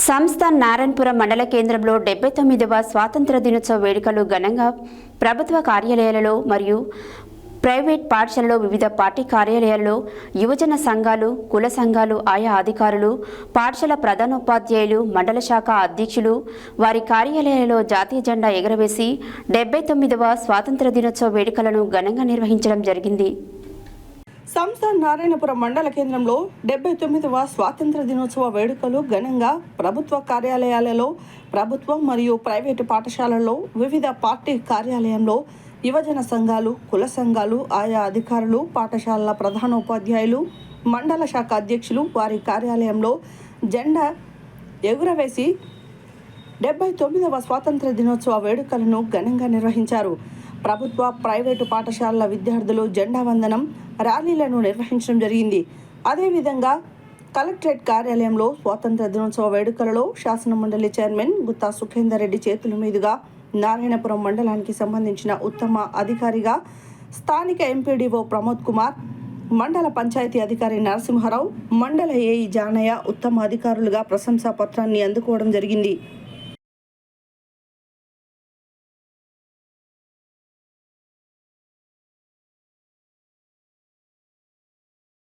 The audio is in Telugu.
సంస్థ నారాయణపురం మండల కేంద్రంలో డెబ్బై తొమ్మిదవ స్వాతంత్ర దినోత్సవ వేడుకలు ఘనంగా ప్రభుత్వ కార్యాలయాలలో మరియు ప్రైవేట్ పాఠశాలలో వివిధ పార్టీ కార్యాలయాల్లో యువజన సంఘాలు కుల సంఘాలు ఆయా అధికారులు పాఠశాల ప్రధానోపాధ్యాయులు మండల శాఖ అధ్యక్షులు వారి కార్యాలయాలలో జాతీయ జెండా ఎగరవేసి డెబ్బై తొమ్మిదవ స్వాతంత్ర దినోత్సవ వేడుకలను ఘనంగా నిర్వహించడం జరిగింది. సంస్థ నారాయణపురం మండల కేంద్రంలో డెబ్బై తొమ్మిదవ స్వాతంత్ర దినోత్సవ వేడుకలు ఘనంగా ప్రభుత్వ కార్యాలయాలలో ప్రభుత్వం మరియు ప్రైవేటు పాఠశాలల్లో వివిధ పార్టీ కార్యాలయంలో యువజన సంఘాలు కుల సంఘాలు ఆయా అధికారులు పాఠశాలల ప్రధానోపాధ్యాయులు మండల శాఖ అధ్యక్షులు వారి కార్యాలయంలో జెండా ఎగురవేసి డెబ్బై తొమ్మిదవ స్వాతంత్ర దినోత్సవ వేడుకలను ఘనంగా నిర్వహించారు. ప్రభుత్వ ప్రైవేటు పాఠశాలల విద్యార్థులు జెండా వందనం ర్యాలీలను నిర్వహించడం జరిగింది. అదేవిధంగా కలెక్టరేట్ కార్యాలయంలో స్వాతంత్ర దినోత్సవ వేడుకలలో శాసన మండలి చైర్మన్ గుత్తా సుఖేందర్ రెడ్డి చేతుల మీదుగా నారాయణపురం మండలానికి సంబంధించిన ఉత్తమ అధికారిగా స్థానిక ఎంపీడీఓ ప్రమోద్ కుమార్ మండల పంచాయతీ అధికారి నరసింహారావు మండల ఏఈ జానయ్య ఉత్తమ అధికారులుగా ప్రశంసా పత్రాన్ని అందుకోవడం జరిగింది.